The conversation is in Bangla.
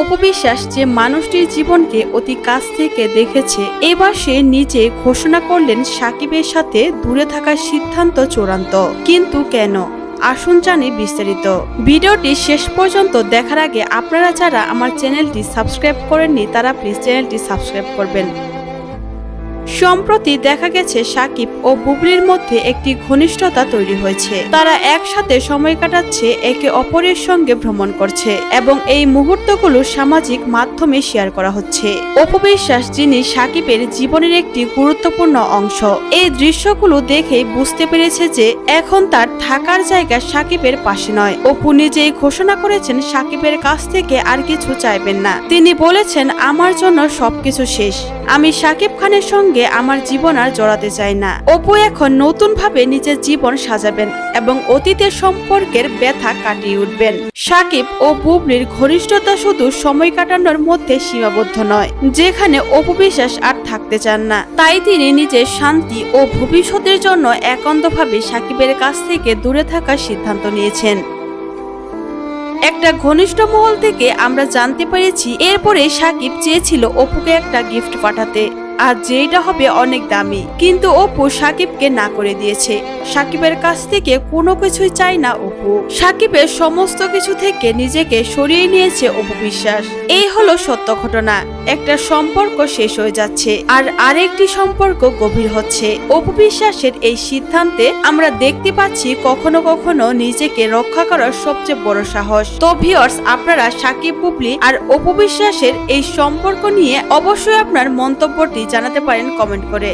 অপবিশ্বাস যে মানুষটির জীবনকে অতি কাছ থেকে দেখেছে, এবার সে নিজে ঘোষণা করলেন সাকিবের সাথে দূরে থাকার সিদ্ধান্ত চূড়ান্ত। কিন্তু কেন? আসুন জানি বিস্তারিত। ভিডিওটি শেষ পর্যন্ত দেখার আগে আপনারা যারা আমার চ্যানেলটি সাবস্ক্রাইব করেননি, তারা প্লিজ চ্যানেলটি সাবস্ক্রাইব করবেন। সম্প্রতি দেখা গেছে সাকিব ও বুবলির মধ্যে একটি ঘনিষ্ঠতা তৈরি হয়েছে। তারা একসাথে সময় কাটাচ্ছে, একে অপরের সঙ্গে ভ্রমণ করছে এবং এই মুহূর্তগুলো সামাজিক মাধ্যমে শেয়ার করা হচ্ছে। অপবিশ্বাস যিনি সাকিবের জীবনের একটি গুরুত্বপূর্ণ অংশ, এই দৃশ্যগুলো দেখে বুঝতে পেরেছে যে এখন তার থাকার জায়গা সাকিবের পাশে নয়। অপু নিজেই ঘোষণা করেছেন, সাকিবের কাছ থেকে আর কিছু চাইবেন না। তিনি বলেছেন, আমার জন্য সবকিছু শেষ। আমি সাকিব খানের সঙ্গে আমার জীবন আর জড়াতে চাই না। অপু এখন নতুন ভাবে নিজের জীবন সাজাবেন এবং অতীতের সম্পর্কের ব্যথা কাটিয়ে উঠবেন। সাকিব ও বুবলির ঘনিষ্ঠতা শুধু সময় কাটানোর মধ্যে সীমাবদ্ধ নয়, যেখানে অপু বিশ্বাস আর থাকতে চান না। তাই তিনি নিজের শান্তি ও ভবিষ্যতের জন্য একান্তভাবে সাকিবের কাছ থেকে দূরে থাকার সিদ্ধান্ত নিয়েছেন। একটা ঘনিষ্ঠ মহল থেকে আমরা জানতে পেরেছি, এরপরে সাকিব চেয়েছিল অপুকে একটা গিফট পাঠাতে। আর যেটা হবে অনেক দামি। কিন্তু অপু সাকিবকে না করে দিয়েছে। সাকিবের কাছ থেকে কোনো কিছুই চাই না অপু। সাকিবের সমস্ত কিছু থেকে নিজেকে সরিয়ে নিয়েছে অপু বিশ্বাস। এই হলো সত্য ঘটনা। একটা সম্পর্ক শেষ হয়ে যাচ্ছে। আর আরেকটি সম্পর্ক গভীর হচ্ছে। অপু বিশ্বাসের এই সিদ্ধান্তে আমরা দেখতে পাচ্ছি কখনো কখনো নিজেকে রক্ষা করার সবচেয়ে বড় সাহস। তো ভিওর্স আপনারা সাকিব বুবলি আর অপু বিশ্বাসের এই সম্পর্ক নিয়ে অবশ্যই আপনার মন্তব্যটি জানাতে পারেন কমেন্ট করে।